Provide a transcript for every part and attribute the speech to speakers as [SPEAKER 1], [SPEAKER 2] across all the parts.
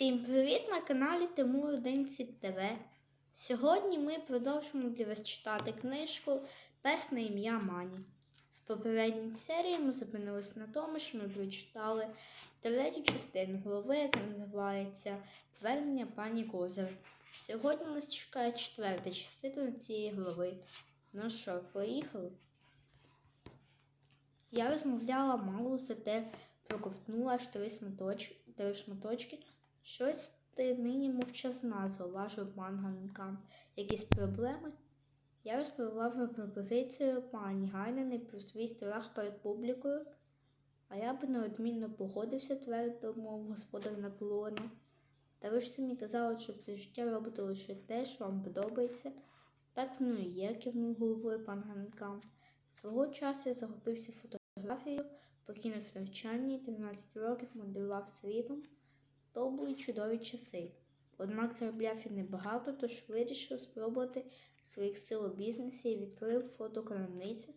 [SPEAKER 1] Всім привіт на каналі Тимур 11 ТВ. Сьогодні ми продовжимо для вас читати книжку Пес на ім'я Мані. В попередній серії ми зупинились на тому, що ми прочитали третю частину голови, яка називається Повернення пані Козир. Сьогодні нас чекає четверта частина цієї глави. Ну що, поїхали? Я розмовляла мало, зате проковтнула аж три три шматочки. Щось ти нині мовчазна, зауважив панганкам Якісь проблеми? Я розповіла про пропозицію пані Гайнени про свій страх перед публікою, а я б неодмінно погодився, твердо мов господар Наполеона. Та ви ж самі казали, що це життя робите лише те, що вам подобається. Так воно і є, кивнув головою пан Ганкам. Свого часу я захопився фотографією, покинув навчання і 13 років мандрував світом. То були чудові часи. Однак заробляв я небагато, тож вирішив спробувати своїх сил у бізнесі і відкрив фотокрамницю.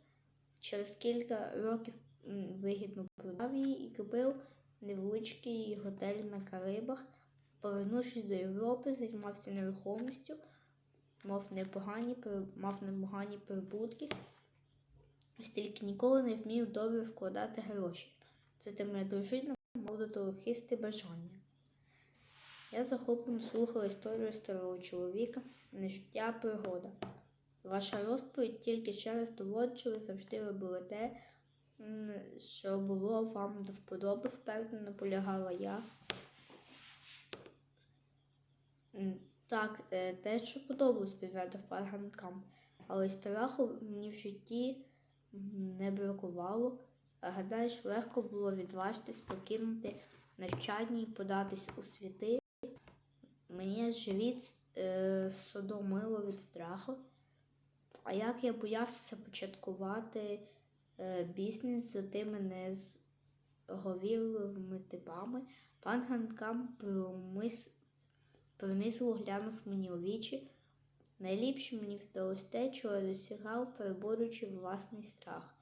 [SPEAKER 1] Через кілька років вигідно продав її і купив невеличкий готель на Карибах. Повернувшись до Європи, займався нерухомістю, мав непогані, мав непогані прибутки, ось тільки ніколи не вмів добре вкладати гроші. Зате моя дружина мав до того хисте бажання. Я захоплено слухала історію старого чоловіка, не пригода. Ваша розповідь тільки ще раз доводить, що ви завжди робили те, що було вам до вподоби, впевнено наполягала я. Так, е, те, що подобалось, підведав пан Ганкам, але страху мені в житті не бракувало. Гадаєш, легко було відважитись покинути навчання і податись у світи. Мені живіт е, содомило від страху. А як я боявся початкувати е, бізнес з тими незговірливими типами, пан Ганкам промис... пронизливо глянув мені у вічі. Найліпше мені вдалося те, чого я досягав, переборюючи власний страх.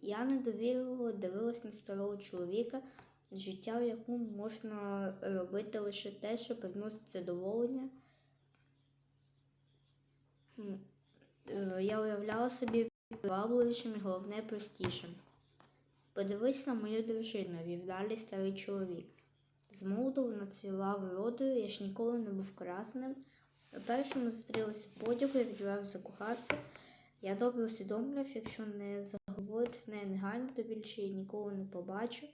[SPEAKER 1] Я недовірливо дивилась на старого чоловіка, життя, в якому можна робити лише те, що приносить задоволення. Е, Я уявляла собі привабливішим і головне простішим. Подивись на мою дружину, вів далі старий чоловік. З молоду вона цвіла вродою, я ж ніколи не був красним. Перше ми зустрілися у подягу, я відразу закохався. Я добре усвідомлював, якщо не заговорю з нею негайно, то більше її ніколи не побачу.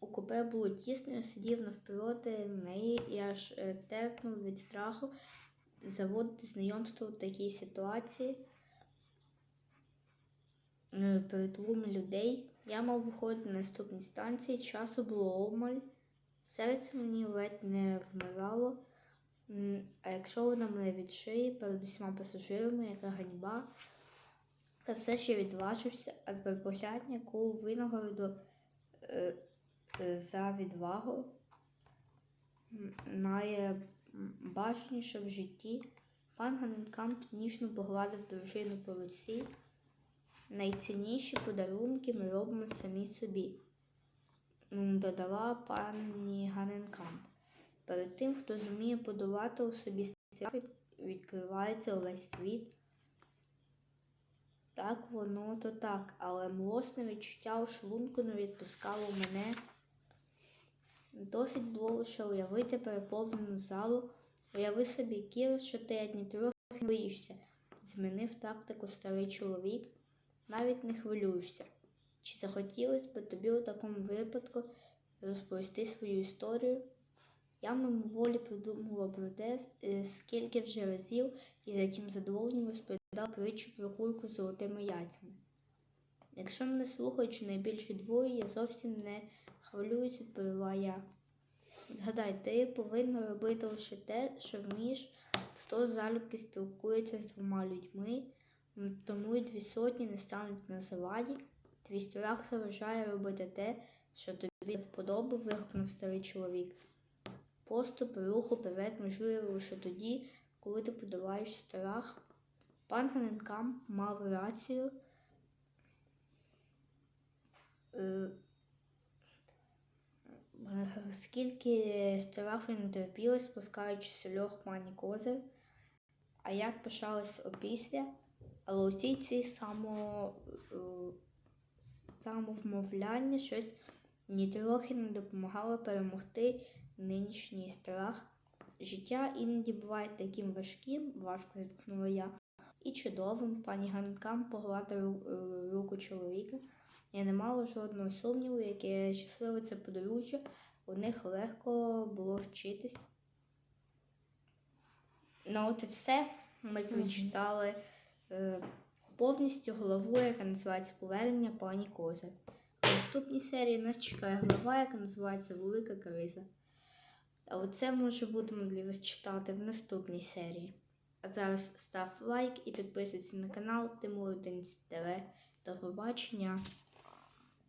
[SPEAKER 1] У купе було тісно, я сидів навпроти неї і аж е, терпнув від страху заводити знайомство в такій ситуації е, перед тлумом людей. Я мав виходити на наступній станції, часу було обмаль, серце мені ледь не вмирало. А якщо вона мене від перед усіма пасажирами, яка ганьба, та все ще відважився, а тепер поглянь, яку винагороду е, за відвагу м, найбажаніше в житті. Пан Ганенкамп ніжно погладив дружину по руці. Найцінніші подарунки ми робимо самі собі, додала пані Ганенкамп. Перед тим, хто зуміє подолати у собі страх, відкривається увесь світ. Так воно то так, але млосне відчуття у шлунку не відпускало мене. Досить було лише уявити переповнену залу. Уяви собі, Кіро, що ти одні трохи боїшся. Змінив тактику старий чоловік. Навіть не хвилюєшся. Чи захотілося б тобі у такому випадку розповісти свою історію? Я мимоволі придумала про те, е, скільки вже разів і з яким задоволенням розповідав притчу про курку з золотими яйцями. Якщо мене слухають щонайбільше двоє, я зовсім не хвилююсь, відповіла я. Згадай, ти повинна робити лише те, що вмієш, хто залюбки спілкується з двома людьми, тому й дві сотні не стануть на заваді. Твій страх заважає робити те, що тобі до вподоби, вигукнув старий чоловік. Поступ, рух уперед можливо лише тоді, коли ти подолаєш страх. Пан Ганенкам мав рацію. Скільки страху не терпілось, спускаючись у льох пані Козир, а як пишалась опісля, але усі ці само, е, самовмовляння щось нітрохи не допомагало перемогти нинішній страх. Життя іноді буває таким важким, важко зітхнула я, і чудовим. Пані Ганкам погладила е, руку чоловіка. Я не мала жодного сумніву, яке щасливе це подружжя, у них легко було вчитись. Ну, от і все. Ми прочитали е, повністю главу, яка називається Повернення пані Кози. В наступній серії нас чекає глава, яка називається Велика криза. Але це ми вже будемо для вас читати в наступній серії. А зараз став лайк і підписуйся на канал Тимур Денис ТВ. До побачення!